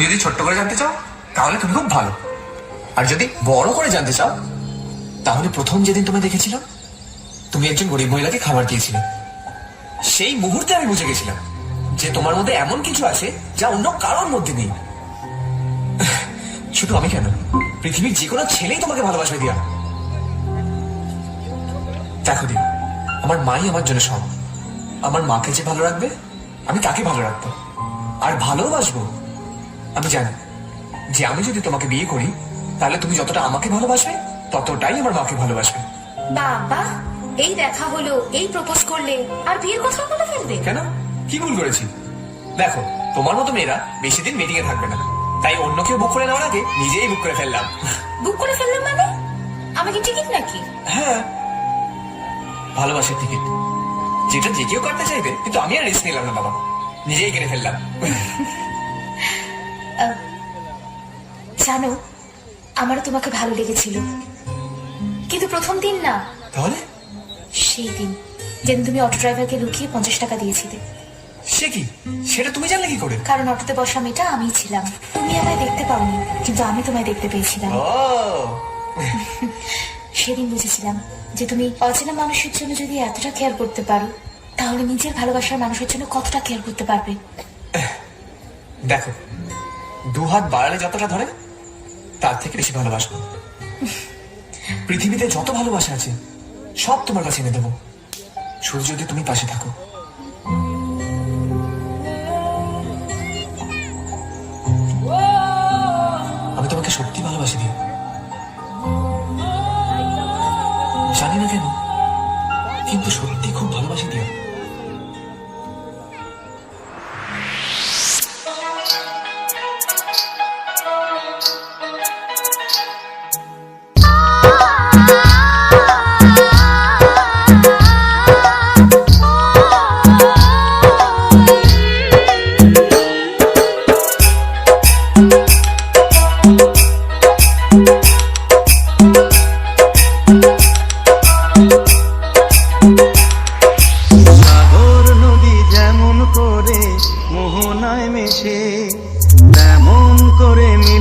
তুমি যদি ছোট্ট করে জানতে চাও, তাহলে তুমি খুব ভালো। আর যদি বড় করে জানতে চাও, তাহলে প্রথম যেদিন তোমায় দেখেছিলাম তুমি একজন গরিব মহিলাকে খাবার দিয়েছিলে। সেই মুহূর্তে আমি বুঝে গেছিলাম যে তোমার মধ্যে এমন কিছু আছে যা অন্য কারোর মধ্যে নেই। শুধু আমি কেন? পৃথিবীর যে কোনো ছেলেই তোমাকে ভালোবাসবে, দিয়া। দেখো, দিয়া, আমার মাই আমার জন্য সব। আমার মাকে যে ভালো রাখবে, আমি তাকে ভালো রাখব। আর ভালোবাসবো আমি জানি যে আমি যদি তোমাকে বিয়ে করি তাহলে তুমি যতটা আমাকে ভালোবাসবে ততটাই আমার মাকে ভালোবাসবে। বাবা এই দেখা হলো এই প্রপোজ করলে আর বিয়ের কথা বলে ফেলবে। কেন? কি ভুল করেছি? দেখো তোমার মতো মেয়েরা বেশি দিন মিটিং এ থাকবে না। তাই অন্য কেউ বুক করে নেওয়ার আগে নিজেই বুক করে ফেললাম। বুক করে ফেললাম মানে? আমাকে টিকিট নাকি? হ্যাঁ। ভালোবাসার টিকিট যেটা যে কেউ কাটতে চাইবে কিন্তু আমি আর রিস্ক নিলাম না বাবা। নিজেই কিনে ফেললাম। জানো আমারও তোমাকে ভালো লেগেছিল। কিন্তু প্রথম দিন না। তাহলে? সেই দিন যেদিন তুমি অটো ড্রাইভারকে লুকিয়ে পঞ্চাশ টাকা দিয়েছিলে। সে কি? সেটা তুমি জানলে কি করে? কারণ অটোতে বসা মেয়েটা আমিই ছিলাম। তুমি আমায় দেখতে পাওনি কিন্তু আমি তোমায় দেখতে পেয়েছিলাম। সেদিন বুঝেছিলাম যে তুমি অচেনা মানুষের জন্য যদি এতটা কেয়ার করতে পারো তাহলে নিজের ভালোবাসার মানুষের জন্য কতটা কেয়ার করতে পারবে? দেখো দু হাত বাড়ালে যতটা ধরে তার থেকে বেশি ভালোবাসবো। পৃথিবীতে যত ভালোবাসা আছে, সব তোমার কাছে এনে দেবো। শুধু যদি তুমি পাশে থাকো। আমি তোমাকে সত্যি ভালোবাসি দিই জানি না কেন, কিন্তু সত্যি খুব ভালোবাসি দিও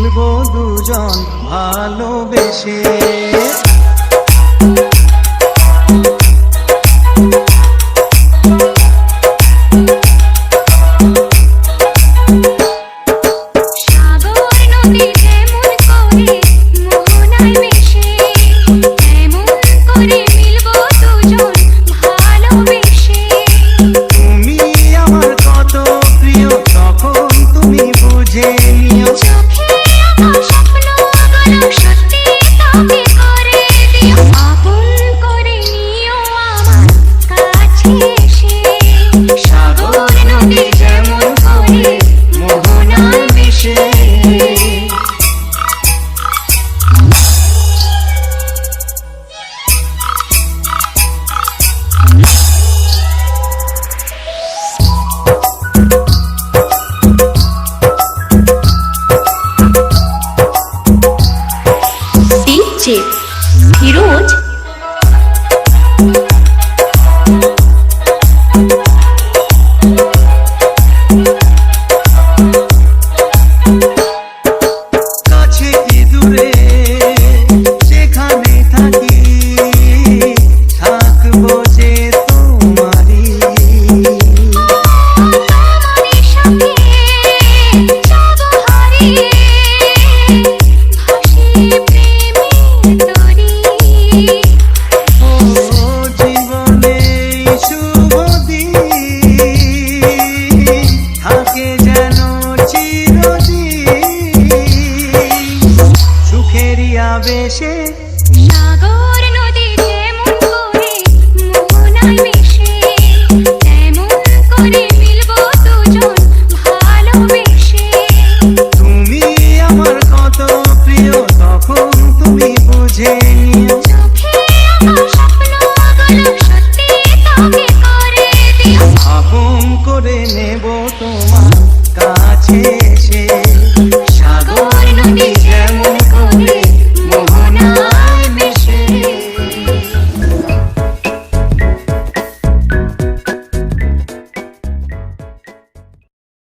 ফিরবো দুজন ভালোবেসে। রয়েছে ফিরোজ go.